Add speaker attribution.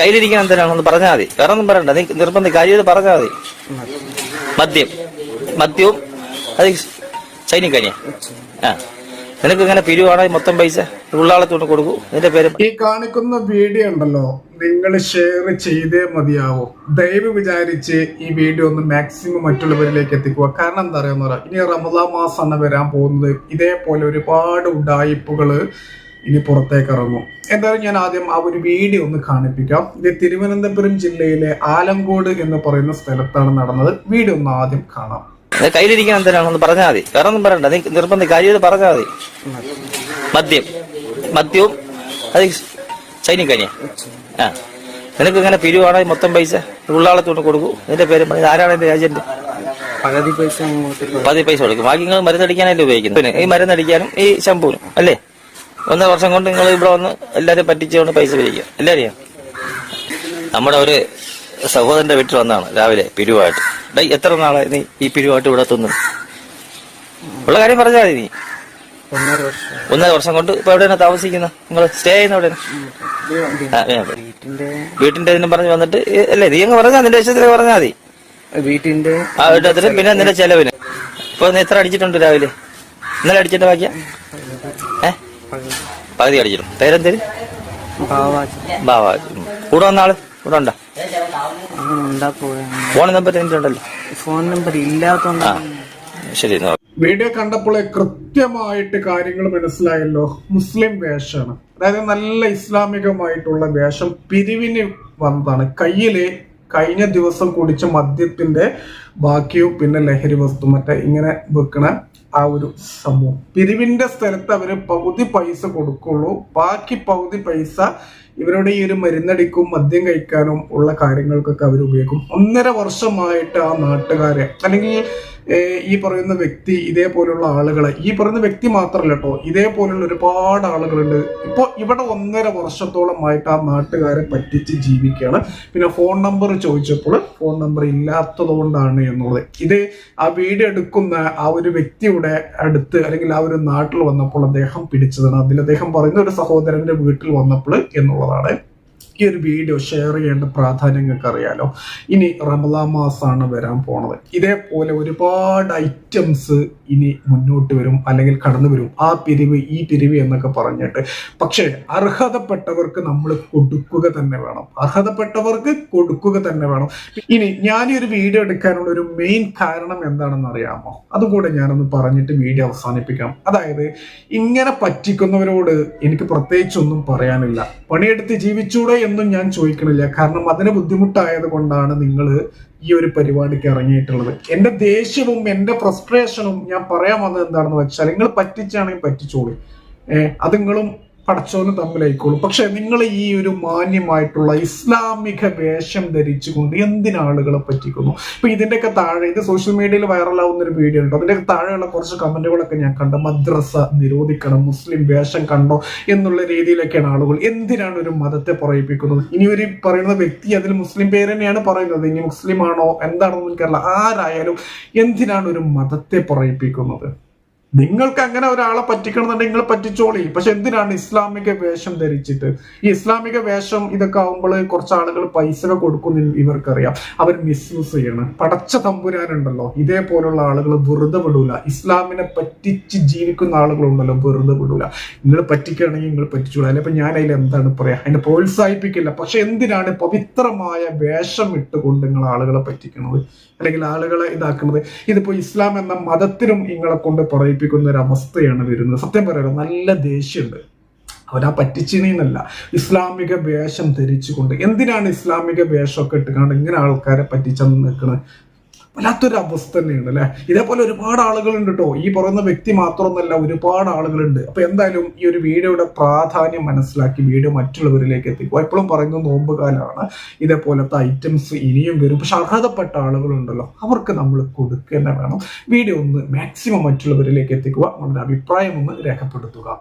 Speaker 1: കയ്യിലിരിക്കാൻ എന്തിനാണെന്ന് പറഞ്ഞാൽ മതി. വേറെ ഒന്നും പറയണ്ട. നീ നിർബന്ധം. കാര്യം പറഞ്ഞാൽ മതി. മദ്യം. മദ്യവും അത് ചൈനീ കനിയ. ആ. നിനക്ക് ഇങ്ങനെ പിരിവാണോ മൊത്തം പൈസ ഉള്ളാളത്തോട്ട് കൊടുക്കൂ. നിന്റെ പേര്
Speaker 2: ഈ കാണിക്കുന്ന വീഡിയോ ഉണ്ടല്ലോ. നിങ്ങൾ ഷെയർ ചെയ്തേ മതിയാവൂ. ദയവ് വിചാരിച്ച് ഈ വീഡിയോ ഒന്ന് മാക്സിമം മറ്റുള്ളവരിലേക്ക് എത്തിക്കുക. കാരണം എന്താ പറയുക ഇനി റമദാ മാസമാണ് വരാൻ പോകുന്നത് ഇതേപോലെ ഒരുപാട് ഉഡായിപ്പുകൾ ഇനി പുറത്തേക്ക് ഇറങ്ങും. എന്തായാലും ഞാൻ ആദ്യം ആ ഒരു വീഡിയോ ഒന്ന് കാണിപ്പിക്കാം. ഇത് തിരുവനന്തപുരം ജില്ലയിലെ ആലങ്കോട് എന്ന് പറയുന്ന സ്ഥലത്താണ് നടന്നത്. വീഡിയോ ഒന്ന് ആദ്യം കാണാം.
Speaker 1: കയ്യിലിരിക്കാൻ എന്തിനാണെന്ന് പറഞ്ഞാൽ മതി. വേറെ ഒന്നും പറയണ്ട. നീ നിർബന്ധം. കാര്യം പറഞ്ഞാൽ മതി. മദ്യം. മദ്യവും അത് ചൈനീ കനിയ ആ. നിനക്ക് ഇങ്ങനെ പിരിവാണെങ്കിൽ മൊത്തം പൈസ ഉള്ളാളത്തോട്ട് കൊടുക്കൂ. നിന്റെ പേര് പറ. ആരാണ് എന്റെ ഏജന്റ്?
Speaker 3: പകുതി പൈസ അങ്ങോട്ട് കൊടുക്കും.
Speaker 1: പതി പൈസ കൊടുക്കും. ബാക്കി നിങ്ങൾ മരുന്നടിക്കാനല്ലേ ഉപയോഗിക്കുന്നത്. ഈ മരുന്നടിക്കാനും ഈ ശമ്പൂനും അല്ലേ? ഒന്നര വർഷം കൊണ്ട് നിങ്ങൾ ഇവിടെ വന്ന് എല്ലാവരും പറ്റിച്ചുകൊണ്ട് പൈസ പിരിക്കുക എല്ലാവരെയും നമ്മുടെ ഒരു സഹോദരന്റെ വീട്ടിൽ വന്നാണ് രാവിലെ പിരിവായിട്ട്. ഡൈ എത്ര നാളെ നീ ഈ പിരിവായിട്ട് ഇവിടെ തിന്നു ഉള്ള കാര്യം പറഞ്ഞാൽ മതി നീ.
Speaker 3: ഒന്നര വർഷം.
Speaker 1: കൊണ്ട് ഇപ്പൊ എവിടെയാണ് താമസിക്കുന്നത് നിങ്ങൾ സ്റ്റേ ചെയ്യുന്ന എവിടെയാണ്?
Speaker 3: വീട്ടിന്റെ
Speaker 1: ഇതിനും പറഞ്ഞ് വന്നിട്ട് അല്ലേ നീ അങ്ങ് പറഞ്ഞാൽ നിന്റെ വിഷയത്തിൽ പറഞ്ഞാൽ മതി.
Speaker 3: വീട്ടിന്റെ
Speaker 1: ആ വീട്ടത്തിന് പിന്നെ നിന്റെ ചെലവിന്. ഇപ്പൊ നീ എത്ര അടിച്ചിട്ടുണ്ട് രാവിലെ? ഇന്നലെ അടിച്ചിട്ട് ബാക്കിയാ? ഏ?
Speaker 3: പകുതി
Speaker 1: അടിച്ചിടും. പേരെന്തേര്
Speaker 3: ഭാവാജി
Speaker 1: ബാവാ ഉം. കൂടെ വന്ന ആൾ? ഇവിടെ ഉണ്ടോ? ഫോൺ നമ്പർ ഉണ്ടല്ലോ
Speaker 3: ഫോൺ നമ്പർ ഇല്ലാത്തോണ്ട്
Speaker 1: ശരി
Speaker 2: വീഡിയോ കണ്ടപ്പോൾ കൃത്യമായിട്ട് കാര്യങ്ങൾ മനസ്സിലായല്ലോ. മുസ്ലിം വേഷമാണ്. അതായത് നല്ല ഇസ്ലാമികമായിട്ടുള്ള വേഷം പിരിവിന് വന്നതാണ്. കയ്യിലെ കഴിഞ്ഞ ദിവസം കുടിച്ച മദ്യത്തിന്റെ ബാക്കിയും പിന്നെ ലഹരി വസ്തു മറ്റേ ഇങ്ങനെ വെക്കണ ആ ഒരു സമൂഹം. പിരിവിന്റെ സ്ഥലത്ത് അവർ പകുതി പൈസ കൊടുക്കുള്ളൂ. ബാക്കി പകുതി പൈസ ഇവരുടെ ഈ ഒരു മരുന്നടിക്കും മദ്യം കഴിക്കാനും ഉള്ള കാര്യങ്ങൾക്കൊക്കെ അവർ ഉപയോഗിക്കും. ഒന്നര വർഷമായിട്ട് ആ നാട്ടുകാരെ അല്ലെങ്കിൽ ഈ പറയുന്ന വ്യക്തി ഇതേപോലുള്ള ആളുകളെ ഈ പറയുന്ന വ്യക്തി മാത്രമല്ല കേട്ടോ ഇതേപോലുള്ള ഒരുപാട് ആളുകളുണ്ട്. ഇപ്പോൾ ഇവിടെ ഒന്നര വർഷത്തോളമായിട്ട് ആ നാട്ടുകാരെ പറ്റിച്ച് ജീവിക്കുകയാണ്. പിന്നെ ഫോൺ നമ്പർ ചോദിച്ചപ്പോൾ ഫോൺ നമ്പർ ഇല്ലാത്തതുകൊണ്ടാണ് എന്നുള്ളത്. ഇത് ആ വീഡിയോ എടുക്കുന്ന ആ ഒരു വ്യക്തിയുടെ അടുത്ത് അല്ലെങ്കിൽ ആ ഒരു നാട്ടിൽ വന്നപ്പോൾ അദ്ദേഹം പിടിച്ചതാണ്. അതിൽ അദ്ദേഹം പറയുന്ന ഒരു സഹോദരന്റെ വീട്ടിൽ വന്നപ്പോൾ എന്നുള്ളതാണ് ഈ ഒരു വീഡിയോ ഷെയർ ചെയ്യേണ്ട പ്രാധാന്യം നിങ്ങൾക്ക് അറിയാലോ ഇനി റമദാ മാസമാണ് വരാൻ പോണത്. ഇതേപോലെ ഒരുപാട് ഐറ്റംസ് ഇനി മുന്നോട്ട് വരും അല്ലെങ്കിൽ കടന്നു വരും. ആ പിരിവ് ഈ പിരിവ് എന്നൊക്കെ പറഞ്ഞിട്ട്. പക്ഷേ അർഹതപ്പെട്ടവർക്ക് നമ്മൾ കൊടുക്കുക തന്നെ വേണം. അർഹതപ്പെട്ടവർക്ക് കൊടുക്കുക തന്നെ വേണം. ഇനി ഞാൻ ഈ ഒരു വീഡിയോ എടുക്കാനുള്ള ഒരു മെയിൻ കാരണം എന്താണെന്ന് അറിയാമോ? അതുകൂടെ ഞാനൊന്ന് പറഞ്ഞിട്ട് വീഡിയോ അവസാനിപ്പിക്കാം. അതായത് ഇങ്ങനെ പറ്റിക്കുന്നവരോട് എനിക്ക് പ്രത്യേകിച്ചൊന്നും പറയാനില്ല. പണിയെടുത്ത് ജീവിച്ചൂടെ എന്നും ഞാൻ ചോദിക്കണില്ല. കാരണം അതിന് ബുദ്ധിമുട്ടായത് കൊണ്ടാണ് നിങ്ങൾ ഈ ഒരു പരിപാടിക്ക് ഇറങ്ങിയിട്ടുള്ളത്. എന്റെ ദേഷ്യവും എന്റെ ഫ്രസ്ട്രേഷനും ഞാൻ പറയാൻ വന്നത് എന്താണെന്ന് വെച്ചാൽ നിങ്ങൾ പറ്റിച്ചാണെങ്കിൽ പറ്റിച്ചോളൂ. അത് നിങ്ങളും പടച്ചോനും തമ്മിലായിക്കോളും. പക്ഷെ നിങ്ങൾ ഈ ഒരു മാന്യമായിട്ടുള്ള ഇസ്ലാമിക വേഷം ധരിച്ചുകൊണ്ട് എന്തിനാളുകളെ പറ്റിക്കുന്നു? ഇപ്പൊ ഇതിന്റെയൊക്കെ താഴെ ഇത് സോഷ്യൽ മീഡിയയിൽ വൈറലാവുന്ന ഒരു വീഡിയോ ഉണ്ട്? അതിന്റെ താഴെയുള്ള കുറച്ച് കമന്റുകളൊക്കെ ഞാൻ കണ്ടു. മദ്രസ നിരോധിക്കണം മുസ്ലിം വേഷം കണ്ടോ എന്നുള്ള രീതിയിലൊക്കെയാണ് ആളുകൾ എന്തിനാണ് ഒരു മതത്തെ പറയിപ്പിക്കുന്നത്? ഇനി ഒരു പറയുന്ന വ്യക്തി അതിൽ മുസ്ലിം പേര് തന്നെയാണ് പറയുന്നത്. ഇനി മുസ്ലിം ആണോ എന്താണെന്ന് എനിക്കറിയില്ല. ആരായാലും എന്തിനാണ് ഒരു മതത്തെ പറയിപ്പിക്കുന്നത്? നിങ്ങൾക്ക് അങ്ങനെ ഒരാളെ പറ്റിക്കണമെന്നുണ്ടെങ്കിൽ നിങ്ങൾ പറ്റിച്ചോളി. പക്ഷെ എന്തിനാണ് ഇസ്ലാമിക വേഷം ധരിച്ചിട്ട്? ഈ ഇസ്ലാമിക വേഷം ഇതൊക്കെ ആവുമ്പോൾ കുറച്ച് ആളുകൾ പൈസ കൊടുക്കുന്ന ഇവർക്കറിയാം. അവർ മിസ്യൂസ് ചെയ്യണം. പടച്ച തമ്പുരാനുണ്ടല്ലോ. ഇതേപോലുള്ള ആളുകൾ വെറുതെ വിടൂല. ഇസ്ലാമിനെ പറ്റിച്ച് ജീവിക്കുന്ന ആളുകളുണ്ടല്ലോ. വെറുതെ വിടൂല. നിങ്ങൾ പറ്റിക്കുകയാണെങ്കിൽ നിങ്ങൾ പറ്റിച്ചോളൂ. അല്ലെ ഞാൻ അതിൽ എന്താണ് പറയാ? അതിനെ പ്രോത്സാഹിപ്പിക്കില്ല. പക്ഷെ എന്തിനാണ് പവിത്രമായ വേഷം ഇട്ടുകൊണ്ട് നിങ്ങൾ ആളുകളെ പറ്റിക്കുന്നത് അല്ലെങ്കിൽ ആളുകളെ ഇതാക്കുന്നത് ഇതിപ്പോ ഇസ്ലാം എന്ന മതത്തിനും നിങ്ങളെ കൊണ്ട് പറയിപ്പിക്കുന്ന ഒരു അവസ്ഥയാണ് വരുന്നത്. സത്യം പറയാലോ നല്ല ദേഷ്യമുണ്ട്. അവരാ പറ്റിച്ചിനല്ല ഇസ്ലാമിക വേഷം ധരിച്ചുകൊണ്ട് എന്തിനാണ് ഇസ്ലാമിക വേഷമൊക്കെ ഇട്ടുകൊണ്ട് ഇങ്ങനെ ആൾക്കാരെ പറ്റിച്ചെന്ന് നിൽക്കുന്നത് വല്ലാത്തൊരു അവസ്ഥ തന്നെയാണ് അല്ലെ? ഇതേപോലെ ഒരുപാട് ആളുകളുണ്ട് കേട്ടോ ഈ പറയുന്ന വ്യക്തി മാത്രമൊന്നല്ല ഒരുപാട് ആളുകളുണ്ട്. അപ്പൊ എന്തായാലും ഈ ഒരു വീഡിയോയുടെ പ്രാധാന്യം മനസ്സിലാക്കി വീഡിയോ മറ്റുള്ളവരിലേക്ക് എത്തിക്കുക. എപ്പോഴും പറയുന്നത് നോമ്പ് കാലമാണ് ഇതേപോലത്തെ ഐറ്റംസ് ഇനിയും വരും. പക്ഷെ അർഹതപ്പെട്ട ആളുകളുണ്ടല്ലോ അവർക്ക് നമ്മൾ കൊടുക്കുക തന്നെ വേണം. വീഡിയോ ഒന്ന് മാക്സിമം മറ്റുള്ളവരിലേക്ക് എത്തിക്കുക. നമ്മുടെ അഭിപ്രായം ഒന്ന് രേഖപ്പെടുത്തുക.